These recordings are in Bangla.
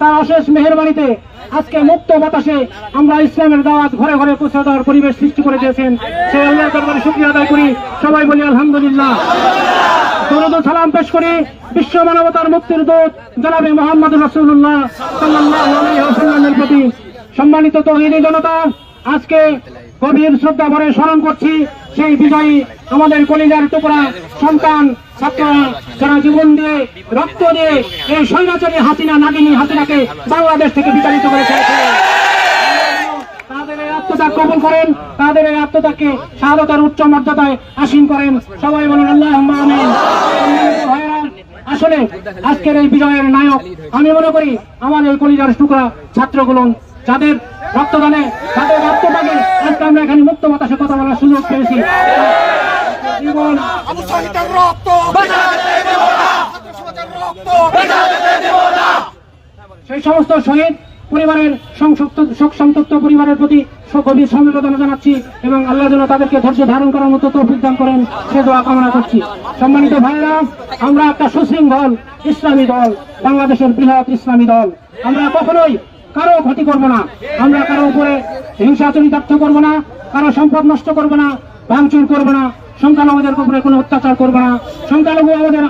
তার আজকে মুক্ত বাতাসে আমরা ইসলামের দাওয়াত ঘরে ঘরে পৌঁছে দেওয়ার পরিবেশ সৃষ্টি করে দিয়েছেন সেই আল্লাহ দরবারে শুক্রিয়া আদায় করি সবাই বলি আলহামদুলিল্লাহ দরদ সালাম পেশ করি বিশ্ব মানবতার মুক্তির দূত জনাবে মোহাম্মদ রসুল্লাহ সম্মানিত তহিদি জনতা আজকে গভীর শ্রদ্ধা ভরে স্মরণ করছি সেই বিজয়ী আমাদের কলিজার টুকরা সন্তান ছাত্ররা যারা জীবন দিয়ে, রক্ত দিয়ে এই স্বৈরাচারী হাসিনা, নাগিনী হাসিনাকে বাংলাদেশ থেকে বিতাড়িত করে তাদের এই করেন, তাদের এই উচ্চ মর্যাদায় আসীন করেন। সবাই আসলে আজকের এই বিজয়ের নায়ক, আমি মনে করি, আমার এই কলিজার টুকরা ছাত্রগুলো যাদের রক্তদানে যাদের রক্তদানে আজকে আমরা এখানে মুক্ত বাতাসে কথা বলার সুযোগ পেয়েছি। জীবন রক্ত। সেই সমস্ত শহীদ পরিবারের শোক সন্তপ্ত পরিবারের প্রতি গভীর সমবেদনা জানাচ্ছি এবং আল্লাহ যেন তাদেরকে ধৈর্য ধারণ করার মতো তৌফিক দান করেন সে দোয়া কামনা করছি। সম্মানিত ভাইরা আমরা একটা সুশৃঙ্খল ইসলামী দল বাংলাদেশের বৃহৎ ইসলামী দল। আমরা কখনোই কারও ক্ষতি করব না। আমরা কারও উপরে হিংসা চরিতার্থ করব না, কারও সম্পদ নষ্ট করব না, ভাঙচুর করব না, সংখ্যালঘুদের উপরে কোনো অত্যাচার করব না। সংখ্যালঘু আমাদের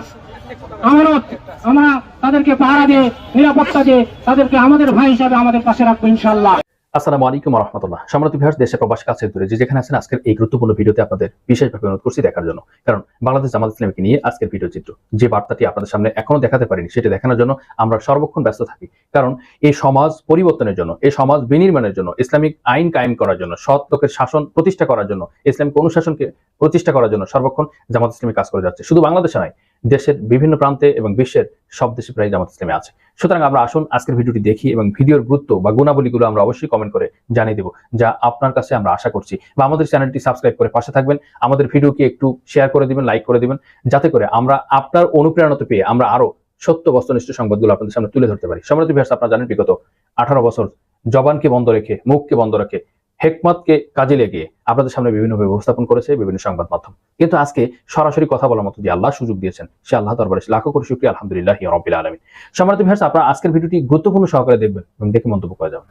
আমানত, আমরা তাদেরকে পাহারা দিয়ে, নিরাপত্তা দিয়ে তাদেরকে আমাদের ভাই হিসাবে আমাদের পাশে রাখব ইনশাল্লাহ আসসালামু আলাইকুম রহমতুল্লাহ সম্রাট ভিউয়ার্স দেশে প্রবাস কাছে দূরে যে যেখানে আছেন, আজকের এই গুরুত্বপূর্ণ ভিডিওতে আপনাদের বিশেষভাবে অনুরোধ করছি দেখার জন্য। কারণ বাংলাদেশ জামাত ইসলামীকে নিয়ে আজকের ভিডিও চিত্র, যে বার্তাটি আপনাদের সামনে এখনও দেখাতে পারিনি, সেটা দেখানোর জন্য আমরা সর্বক্ষণ ব্যস্ত থাকি। কারণ এই সমাজ পরিবর্তনের জন্য, এই সমাজ বিনির্মাণের জন্য, ইসলামিক আইন কায়েম করার জন্য, সৎ লোকের শাসন প্রতিষ্ঠা করার জন্য, ইসলামিক অনুশাসনকে প্রতিষ্ঠা করার জন্য সর্বক্ষণ জামাত ইসলামী কাজ করে যাচ্ছে। শুধু বাংলাদেশে নয় দেশের বিভিন্ন প্রান্তে এবং বিশ্বের সব দেশে প্রায় জামাত ইসলামী আছে। সুতরাং আমরা আসুন আজকের ভিডিওটি দেখি এবং ভিডিওর গুরুত্ব বা গুণাবলীগুলো আমরা অবশ্যই কমেন্ট করে জানিয়ে দেব, যা আপনার কাছে আমরা আশা করছি। বা আমাদের চ্যানেলটি সাবস্ক্রাইব করে পাশে থাকবেন, আমাদের ভিডিওকে একটু শেয়ার করে দিবেন লাইক করে দিবেন, যাতে করে আমরা আপনার অনুপ্রেরণাতে পেয়ে আমরা আরও সত্য, বস্তুনিষ্ঠ সংবাদগুলো আপনাদের সামনে তুলে ধরতে পারি। সম্রাট ভিউয়ার্স আপনারা জানেন, বিগত আঠারো বছর জবানকে বন্ধ রেখে, মুখকে বন্ধ রেখে হেকমতকে কাজে লেগে আপনাদের সামনে বিভিন্ন উপস্থাপন করেছে বিভিন্ন সংবাদ মাধ্যম। কিন্তু আজকে সরাসরি কথা বলার মতো যে আল্লাহ সুযোগ দিয়েছেন, সে আল্লাহ দরবারে লাখো করে শুক্রিয়া, আলহামদুলিল্লাহ রবিল আলমিন। সম্রাট ভিউয়ার্স, আপনারা আজকের ভিডিওটি গুরুত্বপূর্ণ সহকারে দেখবেন এবং দেখে মন্তব্য করে যাবেন।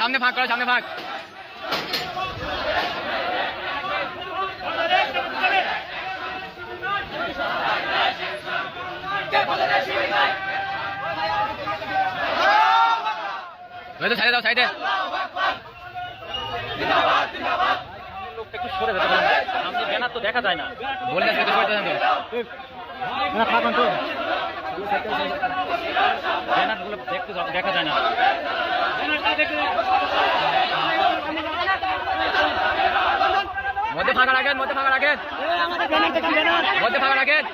সামনে ফাঁক করো সামনে ফাঁক। সাইডে দাও, সাইডে। একটু সরে দেখা যায় না বললে সেটা সরে দেখা যায় না মধ্যে ফাঁকা রাখেন, মধ্যে ফাঁকা রাখেন। মধ্যে ফাঁকা রাখেন।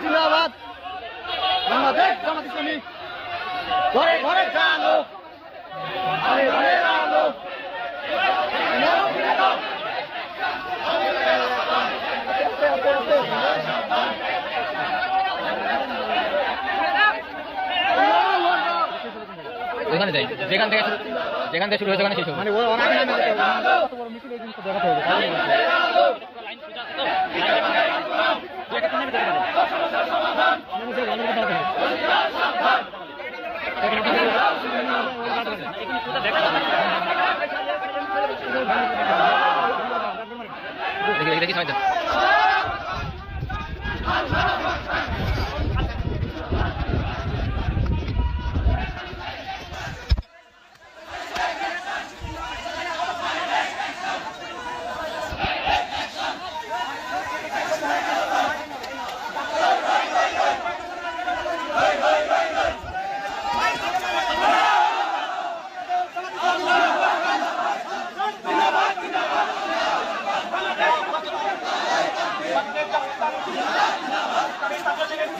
জিন্দাবাদ বাংলাদেশ জামাত ইসলামী যেখান থেকে যেখান থেকে শুরু হয়েছে ওখানে শেষ হবে। মানে দেখি দেখি দেখি আল্লাহু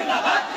Allah!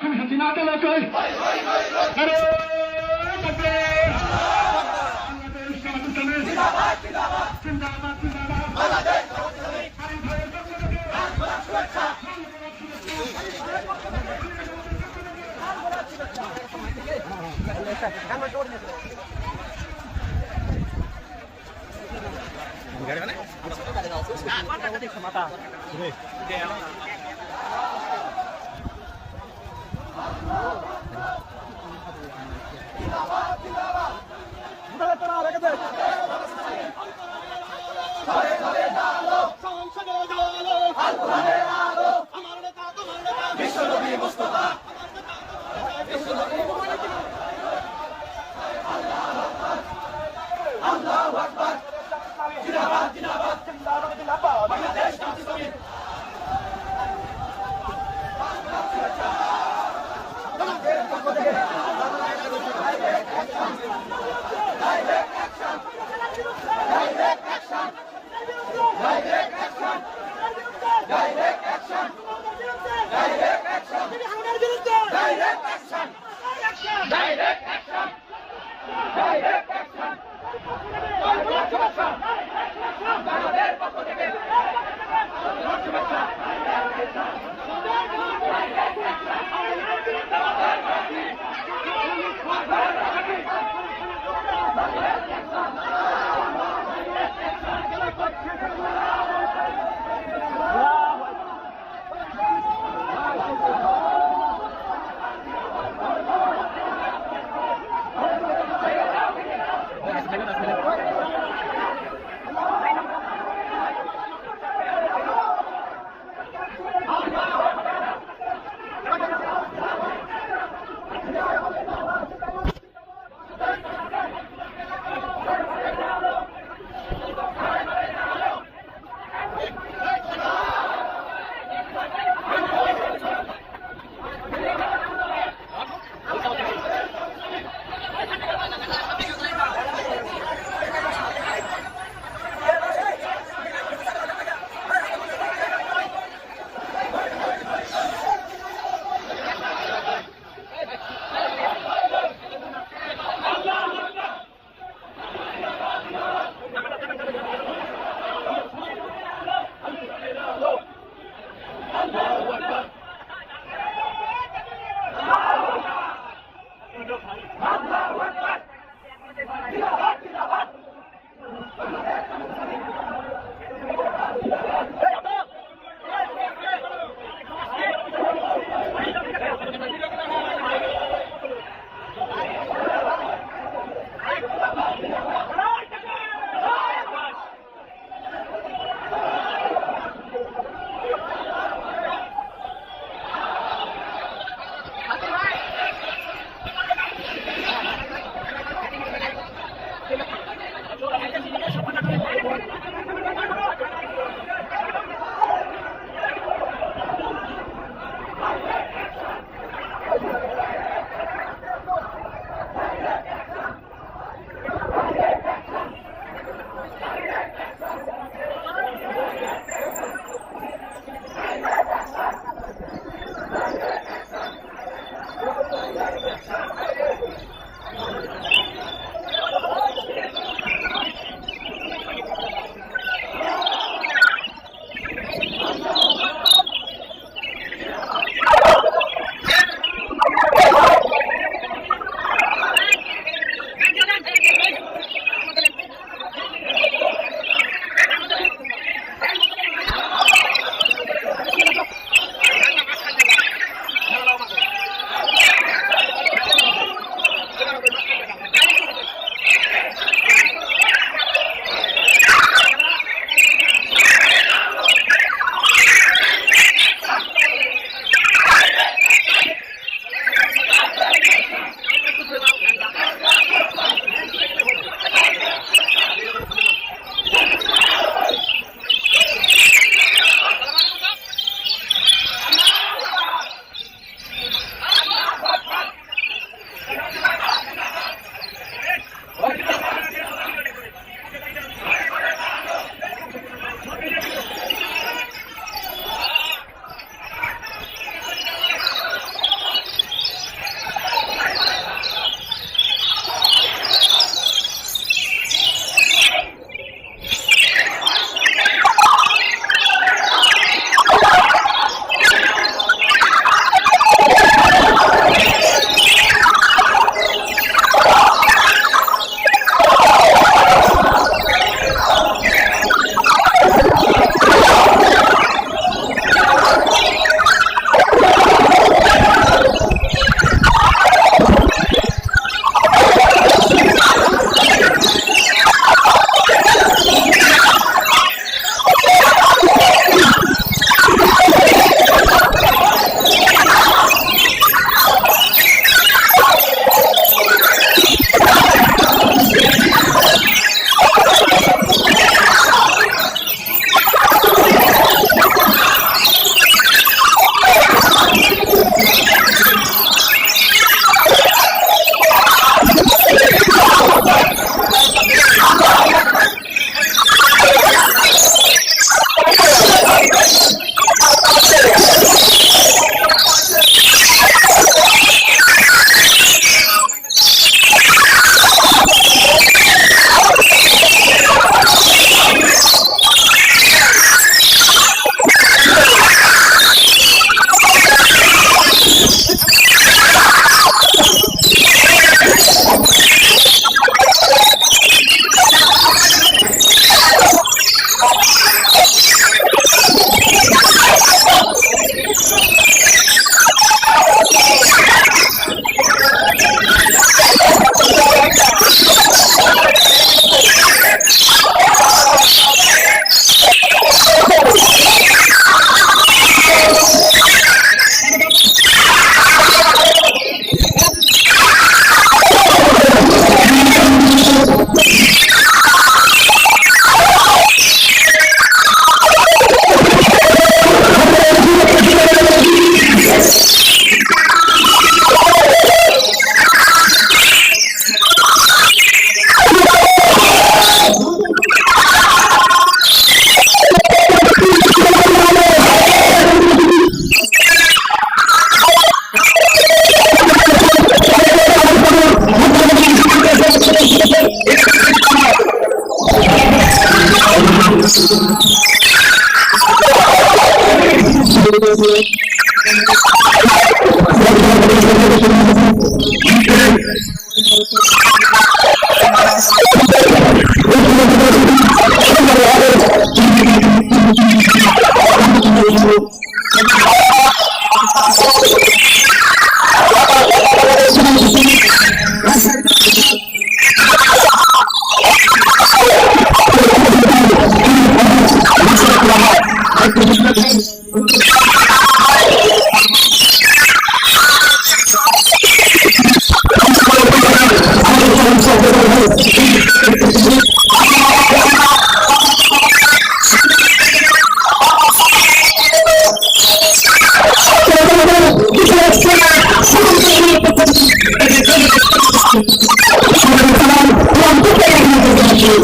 তুমি হাসিনা কালা কই আরে জিন্দাবাদ জিন্দাবাদ জিন্দাবাদ জিন্দাবাদ Bangladesh I'm going to また。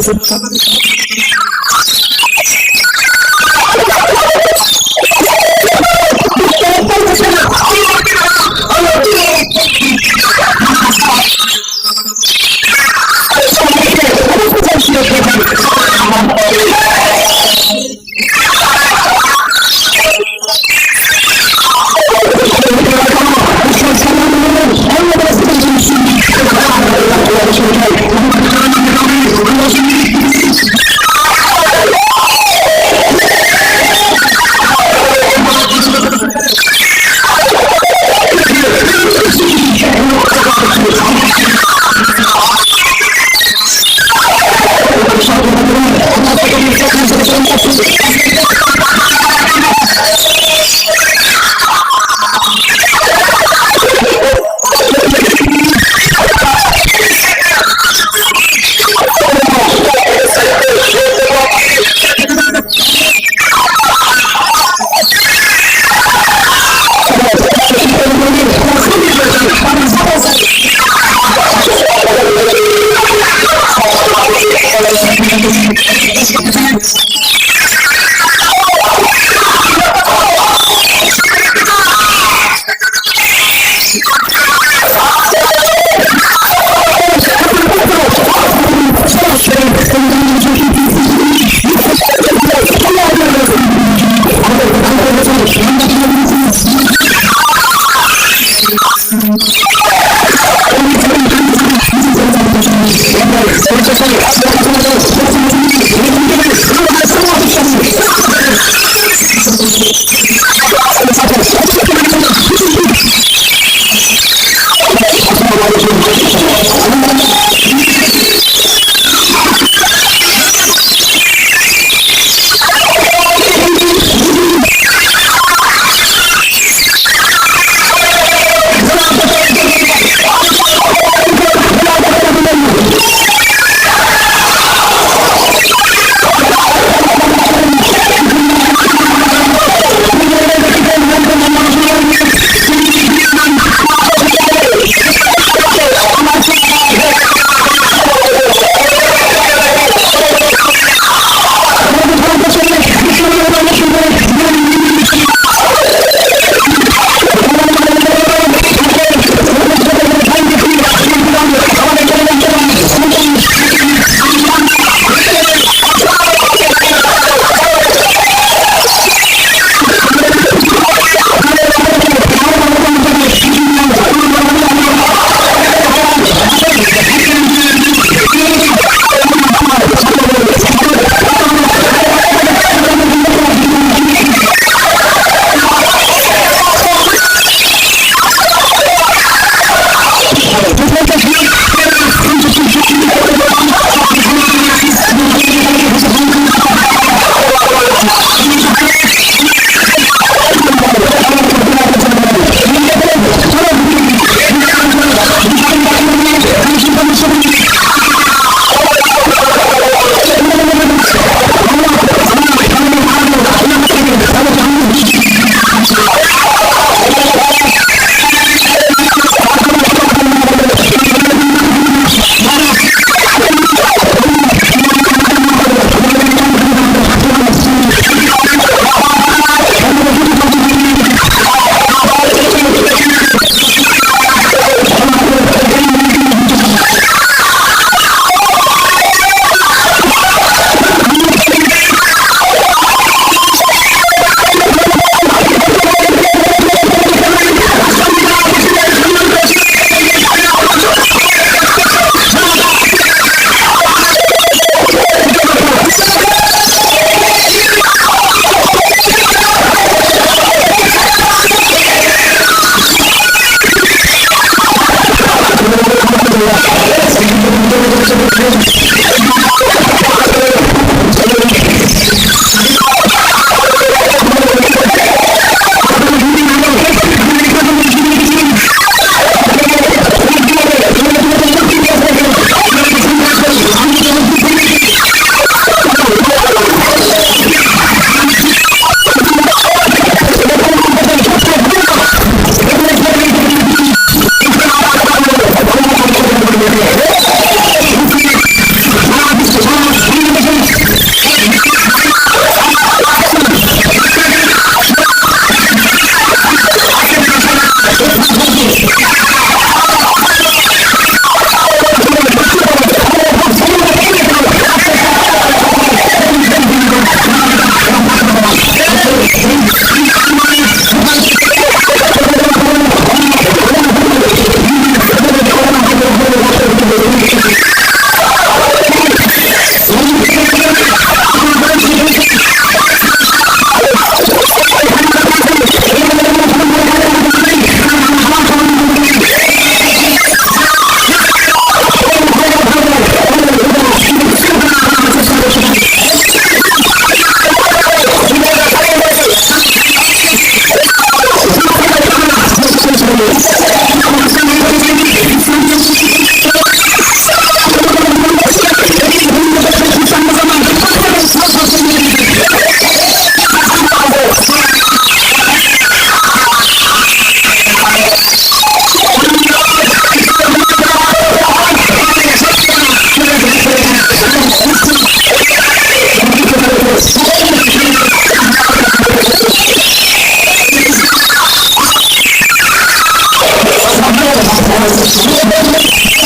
You. a